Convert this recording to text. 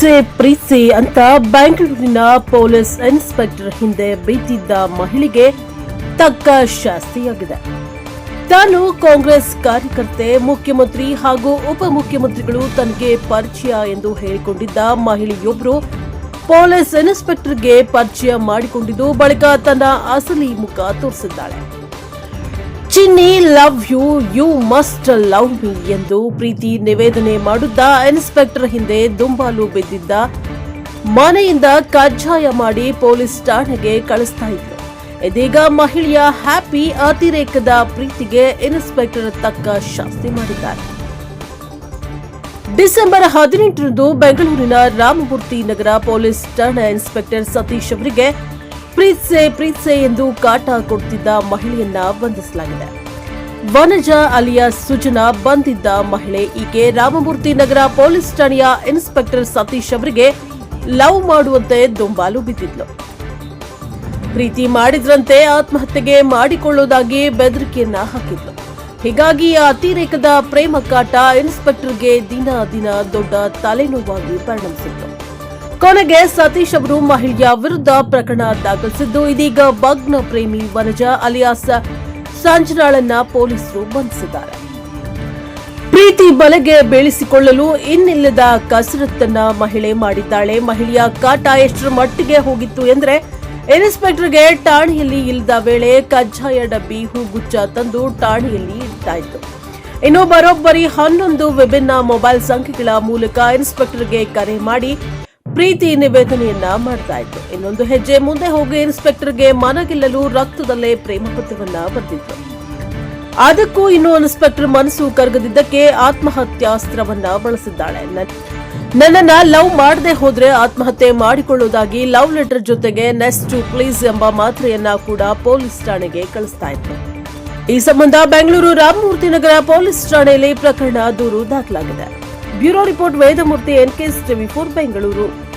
ಪ್ರೀತ್ಸೆ ಪ್ರೀತಿ ಅಂತ ಬೆಂಗಳೂರಿನ police inspector ಹಿಂದೆ ಬೀತಿದ್ದ ಮಹಿಳೆಗೆ ತಕ್ಕ ಶಾಸ್ತಿಯಾಗಿದೆ. ತಾನು ಕಾಂಗ್ರೆಸ್ ಕಾರ್ಯಕರ್ತೆ, ಮುಖ್ಯಮಂತ್ರಿ ಹಾಗೂ ಉಪಮುಖ್ಯಮಂತ್ರಿಗಳು ತನಗೆ ಪರಿಚಯ ಎಂದು ಹೇಳಿಕೊಂಡಿದ್ದ ಮಹಿಳೆಯೊಬ್ಬರು ಪೊಲೀಸ್ ಇನ್ಸ್ಪೆಕ್ಟರ್ಗೆ ಪರಿಚಯ ಮಾಡಿಕೊಂಡಿದ್ದು ಬಳಿಕ ತನ್ನ ಅಸಲಿ ಮುಖ ತೋರಿಸಿದ್ದಾಳೆ. Chinni, love you you must love me ಎಂದು ಪ್ರೀತಿ ನಿವೇದನೆ ಮಾಡುತ್ತಾ ಇನ್ಸ್ಪೆಕ್ಟರ್ ಹಿಂದೆ ದುಂಬಾಲು ಬಿದ್ದಿದ್ದ ಮನೆಯಿಂದ ಕಜ್ಜಾಯ ಮಾಡಿ ಪೊಲೀಸ್ ಠಾಣೆಗೆ ಕಳಿಸ್ತಾ ಇದ್ರು ಇದೀಗ ಮಹಿಳೆಯ ಹ್ಯಾಪಿ ಅತಿರೇಕದ ಪ್ರೀತಿಗೆ ಇನ್ಸ್ಪೆಕ್ಟರ್ ತಕ್ಕ ಶಾಸ್ತಿ ಮಾಡಿದ್ದಾರೆ. ಡಿಸೆಂಬರ್ ಹದಿನೆಂಟರಂದು ಬೆಂಗಳೂರಿನ ರಾಮಮೂರ್ತಿ ನಗರ ಪೊಲೀಸ್ ಠಾಣಾ ಇನ್ಸ್ಪೆಕ್ಟರ್ ಸತೀಶ್ ಅವರಿಗೆ ಪ್ರೀತ್ಸೆ ಪ್ರೀತ್ಸೆ ಎಂದು ಕಾಟ ಕೊಡ್ತಿದ್ದ ಮಹಿಳೆಯನ್ನ ಬಂಧಿಸಲಾಗಿದೆ. ವನಜ ಅಲಿಯಾ ಸುಜನಾ ಬಂದಿದ್ದ ಮಹಿಳೆ ಈಕೆ ರಾಮಮೂರ್ತಿ ನಗರ ಪೊಲೀಸ್ ಠಾಣೆಯ ಇನ್ಸ್ಪೆಕ್ಟರ್ ಸತೀಶ್ ಅವರಿಗೆ ಲವ್ ಮಾಡುವಂತೆ ದುಂಬಾಲು ಬಿದ್ದಿದ್ಲು. ಪ್ರೀತಿ ಮಾಡಿದ್ರಂತೆ ಆತ್ಮಹತ್ಯೆಗೆ ಮಾಡಿಕೊಳ್ಳುವುದಾಗಿ ಬೆದರಿಕೆಯನ್ನ ಹಾಕಿದ್ಲು. ಹೀಗಾಗಿ ಅತಿರೇಕದ ಪ್ರೇಮ ಕಾಟ ಇನ್ಸ್ಪೆಕ್ಟರ್ಗೆ ದಿನ ದಿನ ದೊಡ್ಡ ತಲೆನೋವಾಗಿ ಪರಿಣಮಿಸಿತ್ತು. ಕೊನೆಗೆ ಸತೀಶ್ ಅವರು ಮಹಿಳೆಯ ವಿರುದ್ಧ ಪ್ರಕರಣ ದಾಖಲಿಸಿದ್ದು, ಇದೀಗ ಭಗ್ನ ಪ್ರೇಮಿ ವನಜ ಅಲಿಯಾಸ್ ಸಂಜನಾಳನ್ನ ಪೊಲೀಸರು ಬಂಧಿಸಿದ್ದಾರೆ. ಪ್ರೀತಿ ಬಲೆಗೆ ಬೀಳಿಸಿಕೊಳ್ಳಲು ಇನ್ನಿಲ್ಲದ ಕಸರತ್ತನ್ನ ಮಹಿಳೆ ಮಾಡಿದ್ದಾಳೆ. ಮಹಿಳೆಯ ಕಾಟ ಎಷ್ಟರ ಮಟ್ಟಿಗೆ ಹೋಗಿತ್ತು ಎಂದರೆ, ಇನ್ಸ್ಪೆಕ್ಟರ್ಗೆ ಠಾಣೆಯಲ್ಲಿ ಇಲ್ಲದ ವೇಳೆ ಕಜ್ಜಾಯ ಡಬ್ಬಿ ಹೂಗುಚ್ಚ ತಂದು ಠಾಣೆಯಲ್ಲಿ ಇಡ್ತಾಯಿತ್ತು ಇನ್ನು ಬರೋಬ್ಬರಿ ಹನ್ನೊಂದು ವಿಭಿನ್ನ ಮೊಬೈಲ್ ಸಂಖ್ಯೆಗಳ ಮೂಲಕ ಇನ್ಸ್ಪೆಕ್ಟರ್ಗೆ ಕರೆ ಮಾಡಿ ಪ್ರೀತಿ ನಿವೇದನೆಯನ್ನ ಮಾಡ್ತಾ ಇತ್ತು ಇನ್ನೊಂದು ಹೆಜ್ಜೆ ಮುಂದೆ ಹೋಗಿ ಇನ್ಸ್ಪೆಕ್ಟರ್ಗೆ ಮನಗಿಲ್ಲಲು ರಕ್ತದಲ್ಲೇ ಪ್ರೇಮ ಪತ್ರವನ್ನ ಬರೆದಿತ್ತು ಅದಕ್ಕೂ ಇನ್ನು ಇನ್ಸ್ಪೆಕ್ಟರ್ ಮನಸ್ಸು ಕರಗದಿದ್ದಕ್ಕೆ ಆತ್ಮಹತ್ಯಾಸ್ತ್ರವನ್ನ ಬಳಸಿದ್ದಾಳೆ. ನನ್- ನನ್ನನ್ನ ಲವ್ ಮಾಡದೆ ಹೋದ್ರೆ ಆತ್ಮಹತ್ಯೆ ಮಾಡಿಕೊಳ್ಳುವುದಾಗಿ ಲವ್ ಲೆಟರ್ ಜೊತೆಗೆ ನೆಸ್ಟ್ ಟು ಪ್ಲೀಸ್ ಎಂಬ ಮಾತ್ರೆಯನ್ನ ಕೂಡ ಪೊಲೀಸ್ ಠಾಣೆಗೆ ಕಳಿಸ್ತಾ ಇತ್ತು ಈ ಸಂಬಂಧ ಬೆಂಗಳೂರು ರಾಮಮೂರ್ತಿ ನಗರ ಪೊಲೀಸ್ ಠಾಣೆಯಲ್ಲಿ ಪ್ರಕರಣ ದೂರು ದಾಖಲಾಗಿದೆ. Bureau report Vedamurthy NKS TV four Bengaluru.